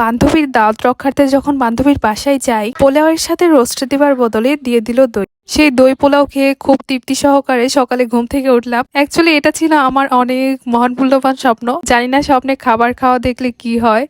বান্ধবীর দাওয়াত রক্ষার্থে যখন বান্ধবীর বাসায় যাই, পোলাওয়ের সাথে রোস্ট দেবার বদলে দিয়ে দিল দই। সেই দই পোলাও খেয়ে খুব তৃপ্তি সহকারে সকালে ঘুম থেকে উঠলাম। অ্যাকচুয়ালি এটা ছিল আমার অনেক মহান মূল্যবান স্বপ্ন। জানি না স্বপ্নে খাবার খাওয়া দেখলে কি হয়।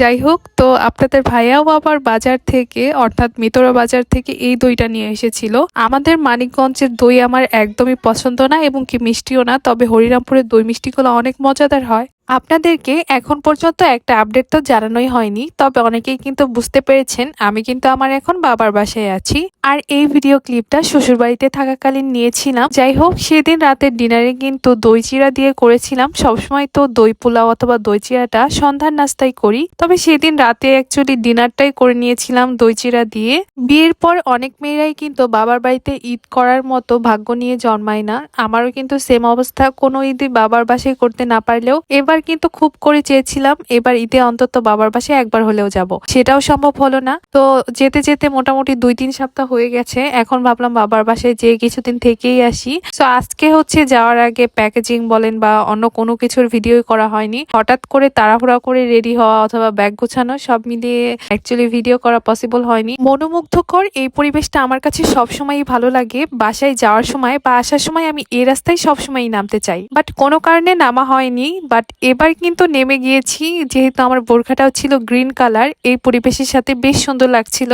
যাই হোক, তো আপনাদের ভাইয়াও আবার বাজার থেকে, অর্থাৎ মিতরা বাজার থেকে এই দইটা নিয়ে এসেছিল। আমাদের মানিকগঞ্জের দই আমার একদমই পছন্দ না এবং কি মিষ্টিও না, তবে হরিরামপুরের দই মিষ্টিগুলো অনেক মজাদার হয়। আপনাদেরকে এখন পর্যন্ত একটা আপডেট তো জানানোই হয়নি, তবে অনেকেই কিন্তু বুঝতে পেরেছেন আমি কিন্তু আমার এখন বাবার বাসায় আছি। আর এই ভিডিও ক্লিপটা শ্বশুরবাড়িতে থাকাকালীন নিয়েছিলাম। যাই হোক, সেদিন রাতের ডিনারে কিন্তু দই চিরা দিয়ে করেছিলাম। সবসময় তো দই পোলাও অথবা দই চিরাটা সন্ধ্যার নাস্তায় করি, তবে সেদিন রাতে অ্যাকচুয়ালি ডিনারটাই করে নিয়েছিলাম দই চিরা দিয়ে। বিয়ের পর অনেক মেয়েরাই কিন্তু বাবার বাড়িতে ঈদ করার মতো ভাগ্য নিয়ে জন্মায় না। আমারও কিন্তু সেম অবস্থা, কোনো ঈদে বাবার বাসায় করতে না পারলেও এবার কিন্তু খুব করে চেয়েছিলাম, এবার ঈদে অন্তত বাবার বাসায় একবার হলেও যাব। সেটাও সম্ভব হলো না। তো যেতে যেতে মোটামুটি দুই তিন সপ্তাহ হয়ে গেছে। এখন ভাবলাম বাবার বাসায় যে কিছুদিন থেকেই আসি। তো আজকে হচ্ছে যাওয়ার আগে প্যাকেজিং বলেন বা অন্য কোনো কিছুর ভিডিও করা হয়নি। হঠাৎ করে তাড়াহুড়া করে রেডি হওয়া অথবা ব্যাগ গোছানো সব মিলিয়ে অ্যাকচুয়ালি ভিডিও করা পসিবল হয়নি। মনোমুগ্ধকর এই পরিবেশটা আমার কাছে সবসময়ই ভালো লাগে। বাসায় যাওয়ার সময় বা আসার সময় আমি এই রাস্তায় সবসময়ই নামতে চাই। বাট কোনো কারণে নামা হয়নি। বাট এবার কিন্তু নেমে গিয়েছি, যেহেতু আমার বোরখাটাও ছিল গ্রিন কালার, এই পরিবেশের সাথে বেশ সুন্দর লাগছিল।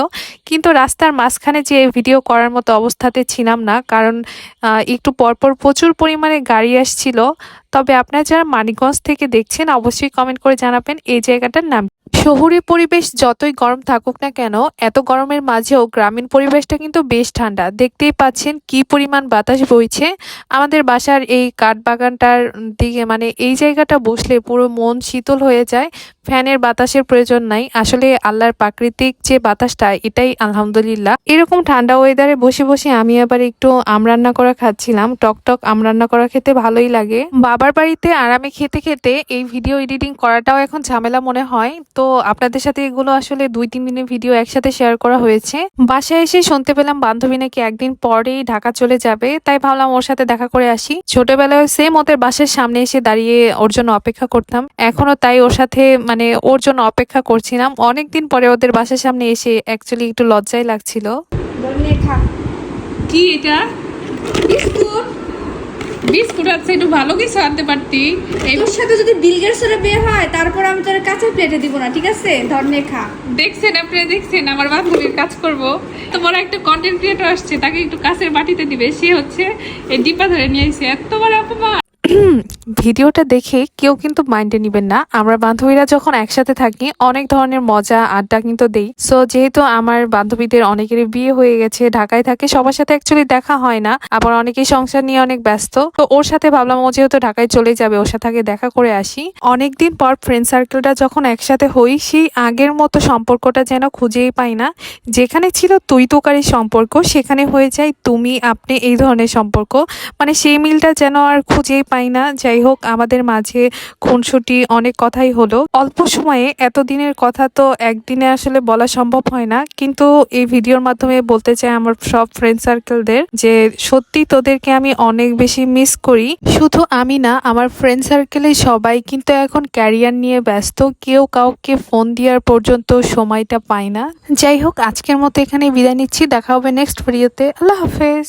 কিন্তু রাস্তার মাঝখানে যে ভিডিও করার মতো অবস্থাতে ছিলাম না, কারণ একটু পরপর প্রচুর পরিমাণে গাড়ি আসছিল। তবে আপনারা যারা মানিকগঞ্জ থেকে দেখছেন, অবশ্যই কমেন্ট করে জানাবেন এই জায়গাটার নাম শহুরে পরিবেশ যতই গরম থাকুক না কেন, এত গরমের মাঝেও গ্রামীণ পরিবেশটা কিন্তু বেশ ঠান্ডা। দেখতেই পাচ্ছেন কি পরিমাণ বাতাস বইছে। আমাদের বাসার এই কাঠ বাগানটার দিকে মানে এই জায়গাটা বসলে পুরো মন শীতল হয়ে যায়। ফ্যানের বাতাসের প্রয়োজন নাই। আসলে আল্লাহর প্রাকৃতিক যে বাতাসটা, এটাই আলহামদুলিল্লাহ। এরকম ঠান্ডা ওয়েদারে বসে বসে আমি আবার একটু আম রান্না করা খাচ্ছিলাম। টক টক আম রান্না করা খেতে ভালোই লাগে। বাবার বাড়িতে আরামে খেতে খেতে এই ভিডিও এডিটিং করাটাও এখন ঝামেলা মনে হয়। তো আপনাদের সাথে এগুলো আসলে দুই তিন দিনের ভিডিও একসাথে শেয়ার করা হয়েছে। বাসায় এসে শুনতে পেলাম বান্ধবী নাকি একদিন পরেই ঢাকা চলে যাবে তাই ভাবলাম ওর সাথে দেখা করে আসি। ছোটবেলায় সেম ওদের বাসার সামনে এসে দাঁড়িয়ে ওর জন্য অপেক্ষা করতাম এখনও তাই ওর সাথে মানে ওর জন্য অপেক্ষা করছিলাম। অনেকদিন পরে ওদের বাসার সামনে এসে অ্যাকচুয়ালি একটু লজ্জাই লাগছিল। কি এটা? বিস্কুট। বিস্কুট আছে একটু ভালো কিছু আনতে পারতি। এর সাথে যদি বিল গেটসের বিয়ে হয় তারপর আমি তোর কাছে প্লেটে দিব না ঠিক আছে? ধরনে খা দেখছেন আপনি দেখছেন আমার বান্ধবীর কাজ করব। তো বড় একটা কন্টেন্ট ক্রিয়েটর আসছে তাকে একটু কাছের বাটিতে দিবে। সে হচ্ছে এই ডিপা ধরে নিয়ে এসে এত বড় অপমান! ভিডিওটা দেখে কেউ কিন্তু মাইন্ডে নিবেন না। আমরা বান্ধবীরা যখন একসাথে থাকি, অনেক ধরনের মজা, আড্ডা কিন্তু দেই। সো যেহেতু আমার বান্ধবীদের অনেকেরই বিয়ে হয়ে গেছে, ঢাকায় থাকে, সবার সাথে অ্যাকচুয়ালি দেখা হয় না। আবার অনেকেই সংসার নিয়ে অনেক ব্যস্ত। তো ওর সাথে ভাবলাম ও যেহেতু ঢাকায় চলে যাবে, ওর সাথে আগে দেখা করে আসি। অনেকদিন পর ফ্রেন্ড সার্কেলটা যখন একসাথে হই, সেই আগের মতো সম্পর্কটা যেন খুঁজেই পাই না। যেখানে ছিল তুই তোকারি সম্পর্ক, সেখানে হয়ে যায় তুমি, আপনি এই ধরনের সম্পর্ক। মানে সেই মিলটা যেন আর খুঁজেই পাই না যাই হোক, আমাদের মাঝে খুনসুটি অনেক কথাই হলো। অল্প সময়ে, এতদিনের কথা তো একদিনে আসলে বলা সম্ভব হয় না। কিন্তু এই ভিডিওর মাধ্যমে বলতে চাই আমার সব ফ্রেন্ড সার্কেলদের যে, সত্যি তোদেরকে আমি অনেক বেশি মিস করি। শুধু আমি না, আমার ফ্রেন্ড সার্কেলে সবাই কিন্তু এখন ক্যারিয়ার নিয়ে ব্যস্ত। কেউ কাউকে ফোন দেওয়ার পর্যন্ত সময়টা পায় না। যাই হোক, আজকের মতো এখানে বিদায় নিচ্ছি। দেখা হবে নেক্সট ভিডিওতে আল্লাহ হাফেজ।